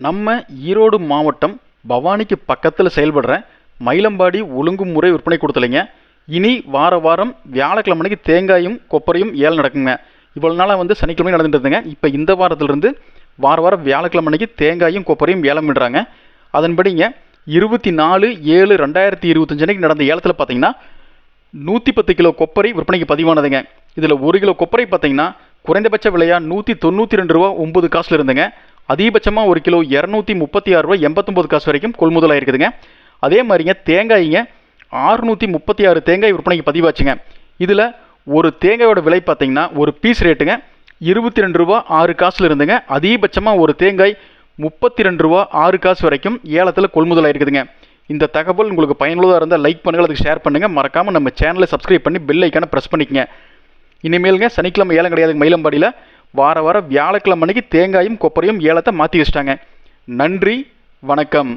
நம்ம ஈரோடு மாவட்டம் பவானிக்கு பக்கத்தில் செயல்படுற மயிலம்பாடி ஒழுங்குமுறை விற்பனை கொடுத்தலைங்க. இனி வார வாரம் வியாழக்கிழமைக்கு அன்னைக்கு தேங்காயும் கொப்பரையும் ஏலம் நடக்குங்க. இவ்வளோ நாளாக வந்து சனிக்கிழமை நடந்துட்டு இருந்தேங்க இப்போ இந்த வாரத்திலிருந்து வார வாரம் வியாழக்கிழமைக்கு அன்னைக்கு தேங்காயும் கொப்பரையும் ஏலம் விடுறாங்க. அதன்படிங்க இருபத்தி நாலு ஏழு ரெண்டாயிரத்தி இருபத்தஞ்சு அன்னைக்கு நடந்த ஏலத்தில் பார்த்தீங்கன்னா நூற்றி பத்து கிலோ கொப்பரை விற்பனைக்கு பதிவானதுங்க. இதில் ஒரு கிலோ கொப்பரை பார்த்தீங்கன்னா குறைந்தபட்ச விலையாக நூற்றி தொண்ணூற்றி ரெண்டு ரூபா ஒம்பது காசில் இருந்துங்க. அதிகபட்சமாக ஒரு கிலோ இரநூத்தி முப்பத்தி ஆறு ரூபா எண்பத்தொம்பது காசு வரைக்கும் கொள்முதலாயிருக்குதுங்க அதே மாதிரிங்க தேங்காய்ங்க ஆறுநூற்றி முப்பத்தி ஆறு தேங்காய் விற்பனைக்கு பதிவாச்சுங்க. இதில் ஒரு தேங்காயோட விலை பார்த்திங்கன்னா ஒரு பீஸ் ரேட்டுங்க இருபத்தி ரெண்டு ரூபா ஆறு காசில் இருந்துங்க. அதிகபட்சமாக ஒரு தேங்காய் முப்பத்தி ரெண்டு ரூபா ஆறு காசு வரைக்கும் ஏலத்தில் கொள்முதல் இருக்குதுங்க இந்த தகவல் உங்களுக்கு பயனுள்ளதாக இருந்தால் லைக் பண்ணுங்கள் அதுக்கு ஷேர் பண்ணுங்கள் மறக்காமல் நம்ம சேனலை சப்ஸ்கிரைப் பண்ணி பெல் ஐக்கானை ப்ரெஸ் பண்ணிக்கங்க. இனிமேலுங்க சனிக்கிழமை ஏலம் கிடையாது மயிலம்பாடியில் வார வாரம் வியாழக்கிழமை அன்னைக்கு தேங்காயும் கொப்பரையும் ஏலத்தை மாற்றி வச்சிட்டாங்க. நன்றி வணக்கம்.